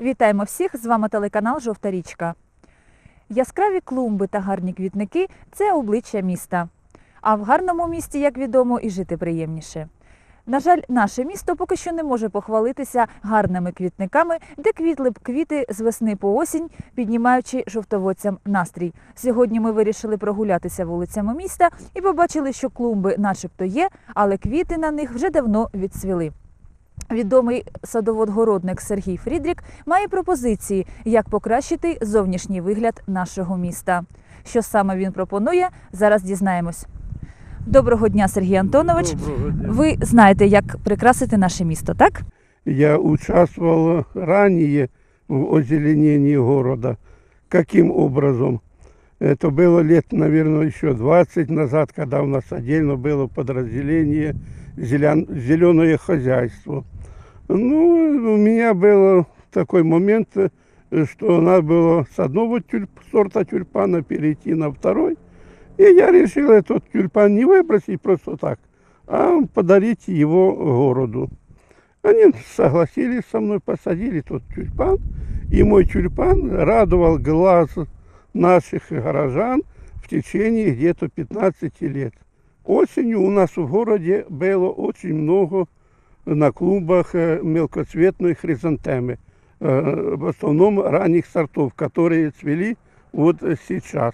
Вітаємо всіх! З вами телеканал Жовта річка. Яскраві клумби та гарні квітники це обличчя міста. А в гарному місті, як відомо, і жити приємніше. На жаль, наше місто поки що не може похвалитися гарними квітниками, де квітли б квіти з весни по осінь, піднімаючи жовтоводцям настрій. Сьогодні ми вирішили прогулятися вулицями міста і побачили, що клумби начебто є, але квіти на них вже давно відцвіли. Відомий садовод-городник Сергій Фрідрік має пропозиції, як покращити зовнішній вигляд нашого міста. Що саме він пропонує, зараз дізнаємось. Доброго дня, Сергій Антонович. Доброго дня. Ви знаєте, як прикрасити наше місто, так? Я участвовал ранее в озеленении города. Каким образом? Это было лет, наверное, еще 20 назад, когда у нас отдельно было подразделение «Зеленое хозяйство». Ну, у меня был такой момент, что надо было с одного тюльп, сорта тюльпана перейти на второй. И я решил этот тюльпан не выбросить просто так, а подарить его городу. Они согласились со мной, посадили тот тюльпан. И мой тюльпан радовал глаз наших горожан в течение где-то 15 лет. Осенью у нас в городе было очень много на клумбах э, мелкоцветной хризантемы. Э, В основном ранних сортов, которые цвели вот сейчас.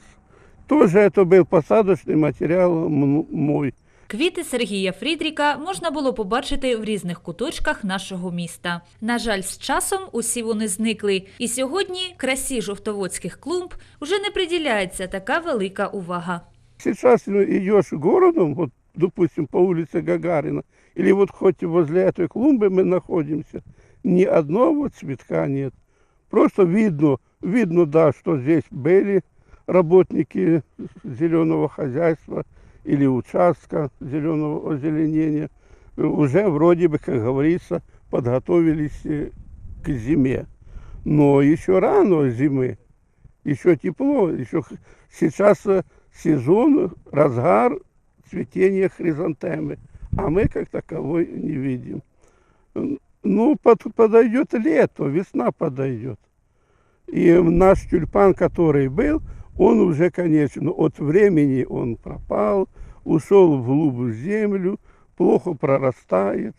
Тоже это был посадочный материал м- мой. Квіти Сергія Фрідріка можна було побачити в різних куточках нашого міста. На жаль, з часом усі вони зникли, і сьогодні красі жовтоводських клумб вже не приділяється така велика увага. Сейчас ну, идешь городом, вот, допустим, по улице Гагарина, или вот хоть возле этой клумбы мы находимся, ни одного цветка нет. Просто видно, видно, да, что здесь были работники зеленого хозяйства или участка зеленого озеленения. Уже вроде бы, как говорится, подготовились э, к зиме. Но еще рано зимы, еще тепло, еще сейчас э, сезон, разгар цветения хризантемы, а мы как таковой не видим. Ну, под- подойдет лето, весна подойдет. И наш тюльпан, который был, он уже, конечно, от времени он пропал, ушел вглубь землю, плохо прорастает.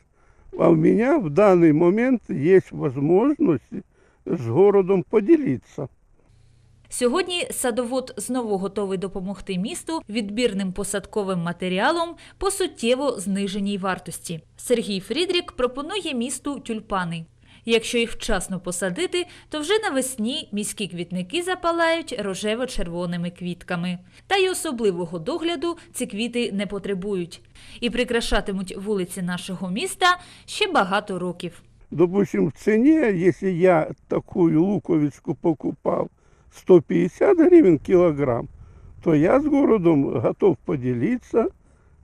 А у меня в данный момент есть возможность с городом поделиться. Сьогодні садовод знову готовий допомогти місту відбірним посадковим матеріалом по суттєво зниженій вартості. Сергій Фрідрік пропонує місту тюльпани. Якщо їх вчасно посадити, то вже навесні міські квітники запалають рожево-червоними квітками. Та й особливого догляду ці квіти не потребують і прикрашатимуть вулиці нашого міста ще багато років. Допустим, в цене, если я такую луковичку покупал 150 гривен килограмм, то я с городом готов поделиться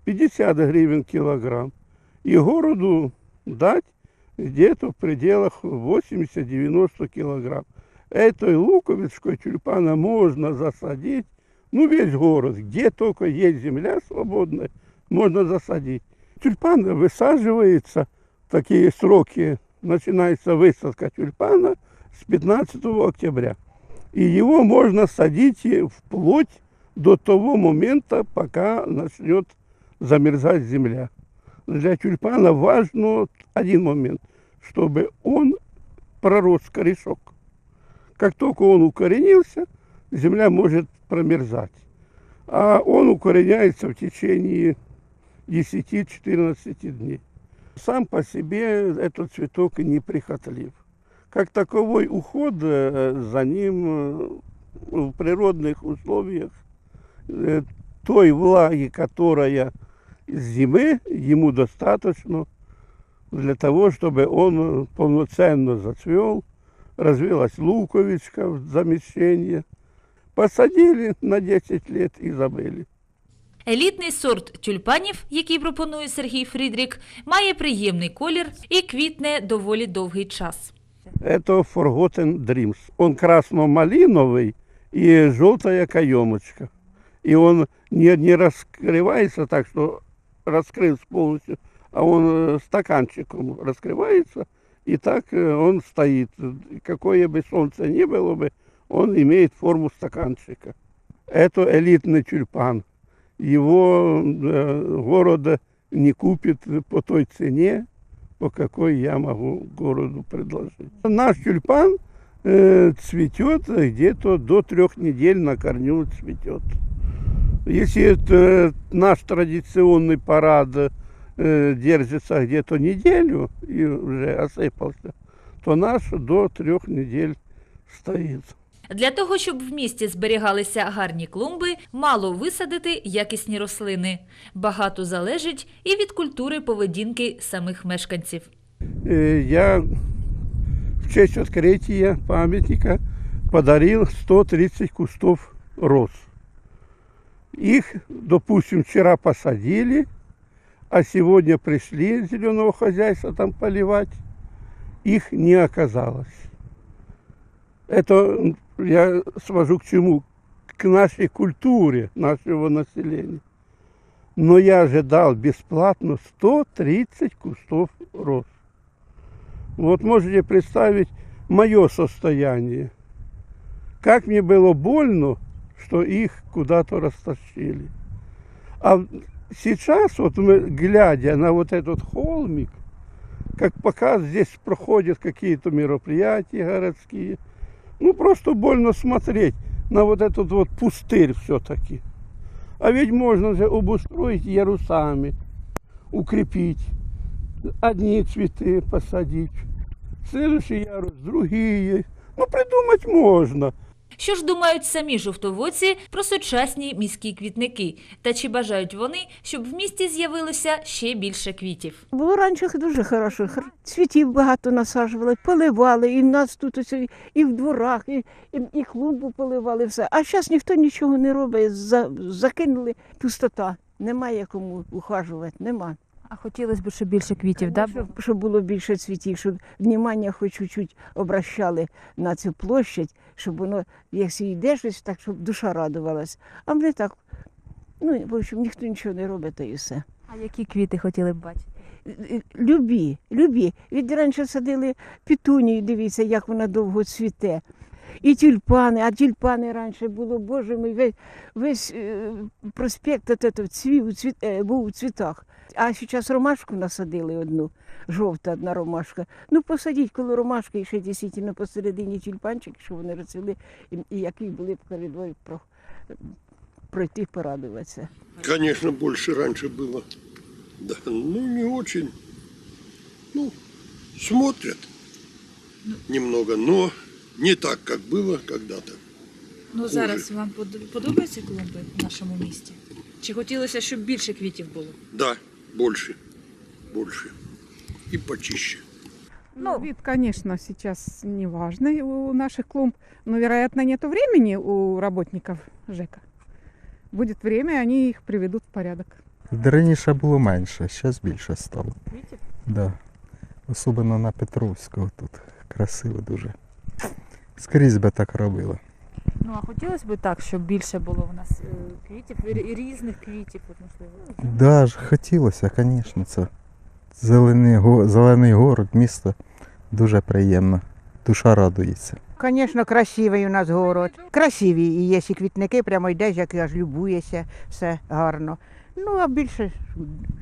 50 гривен килограмм. И городу дать где-то в пределах 80-90 килограмм. Этой луковичкой тюльпана можно засадить, ну, весь город, где только есть земля свободная, можно засадить. Тюльпан высаживается такие сроки, начинается высадка тюльпана с 15 октября. И его можно садить вплоть до того момента, пока начнет замерзать земля. Для тюльпана важно один момент, чтобы он пророс корешок. Как только он укоренился, земля может промерзать. А он укореняется в течение 10-14 дней. Сам по себе этот цветок неприхотлив. Как таковой уход э, за ним э, в природных условиях, э, той влаги, которая с зимы, ему достаточно для того, чтобы он полноценно зацвел, развилась луковичка в замещение. Посадили на 10 лет и забыли. Елітний сорт тюльпанів, який пропонує Сергій Фрідрік, має приємний колір і квітне доволі довгий час. Это Forgotten Dreams. Он красно-малиновый и желтая каемочка. И он не, не раскрывается так, что раскрылся полностью, а он э, стаканчиком раскрывается И так э, он стоит. Какое бы солнце ни было бы, он имеет форму стаканчика. Это элитный тюльпан. Его э, город не купит по той цене, по какой я могу городу предложить. Наш тюльпан э, цветет где-то до трех недель на корню цветет. Если это наш традиционный парад э, держится где-то неделю и уже осыпался, то наш до трех недель стоит. Для того, щоб в місті зберігалися гарні клумби, мало висадити якісні рослини. Багато залежить і від культури поведінки самих мешканців. Э, я в честь открытия памятника подарил 130 кустов роз. Их, допустим, вчера посадили, а сегодня пришли зеленого хозяйства там поливать. Их не оказалось. Это м, я свожу к чему? К нашей культуре нашего населения. Но я же дал бесплатно 130 кустов роз. Вот можете представить мое состояние. Как мне было больно, что их куда-то растащили. А сейчас, вот мы, глядя на вот этот холмик, как пока здесь проходят какие-то мероприятия городские, ну просто больно смотреть на вот этот вот пустырь все-таки. А ведь можно же обустроить ярусами, укрепить одни цветы посадить, следующий ярус другие. Ну, придумать можно. Що ж думають самі жовтоводці про сучасні міські квітники? Та чи бажають вони, щоб в місті з'явилося ще більше квітів? Було раніше дуже хорошо. Цвітів багато насаджували, поливали, і нас тут ось, і в дворах, і, і, і клумбу поливали, все. А зараз ніхто нічого не робить, за, закинули пустота. Немає кому ухажувати, нема. А хотілося б, щоб більше квітів, да? Щоб, щоб було більше цвітів, щоб внимання хоч чуть-чуть обращали на цю площадь, щоб воно, якщо йдеш, ось так, щоб душа радувалась. А ми так, ну, в общем, ніхто нічого не робить, та і все. А які квіти хотіли б бачити? Любі, любі. Від раніше садили петунію, дивіться, як вона довго цвіте. І тюльпани, а тюльпани раніше було, боже мій, весь, весь е, проспект цвів, цвіт, е, був у цвітах. А зараз ромашку насадили одну, жовта одна ромашка. Ну посадіть коло ромашки і ще дійсно посередині тюльпанчик, щоб вони розцвіли, і, і які були б коридорі про, пройти порадуватися. Конечно, больше раньше было. Да, ну не очень. Ну, смотрят немного, но не так, как было когда-то. Ну зараз вам под- подобаються клумби в нашому місті? Чи хотілося, щоб більше квітів було? Да, больше, больше. И почище. Ну, вид, конечно, сейчас не важный у наших клумб, но, вероятно, нет времени у работников ЖЭКа. Будет время, они их приведут в порядок. Раніше було менше, зараз більше стало. Да. Особливо на Петровського тут. Красиво дуже. Скрізь би так робили. Ну а хотілося б так, щоб більше було у нас е, квітів різних квітів, от, можливо. Да, ж хотілося, звісно, це зелений, го- зелений город, місто дуже приємно. Душа радується. Звісно, красивий у нас город. Красиві і є і квітники, прямо йдеш, як аж любуєшся, все гарно. Ну, а більше,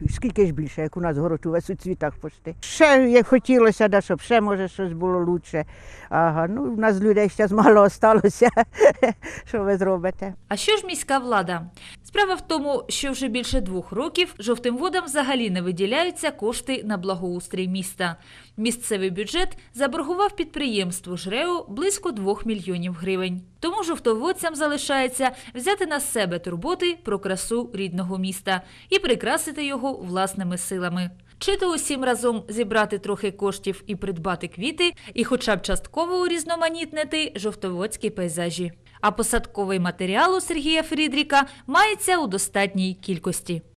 скільки ж більше, як у нас город увесь у цвітах почти. Ще як хотілося, да, щоб ще може щось було краще. Ага, ну, у нас людей ще мало осталося. Що ви зробите? А що ж міська влада? Справа в тому, що вже більше двох років жовтим водам взагалі не виділяються кошти на благоустрій міста. Місцевий бюджет заборгував підприємству ЖРЕО близько 2 мільйонів гривень. Тому жовтоводцям залишається взяти на себе турботи про красу рідного міста і прикрасити його власними силами. Чи то усім разом зібрати трохи коштів і придбати квіти, і хоча б частково урізноманітнити жовтоводські пейзажі. А посадковий матеріал у Сергія Фрідріка мається у достатній кількості.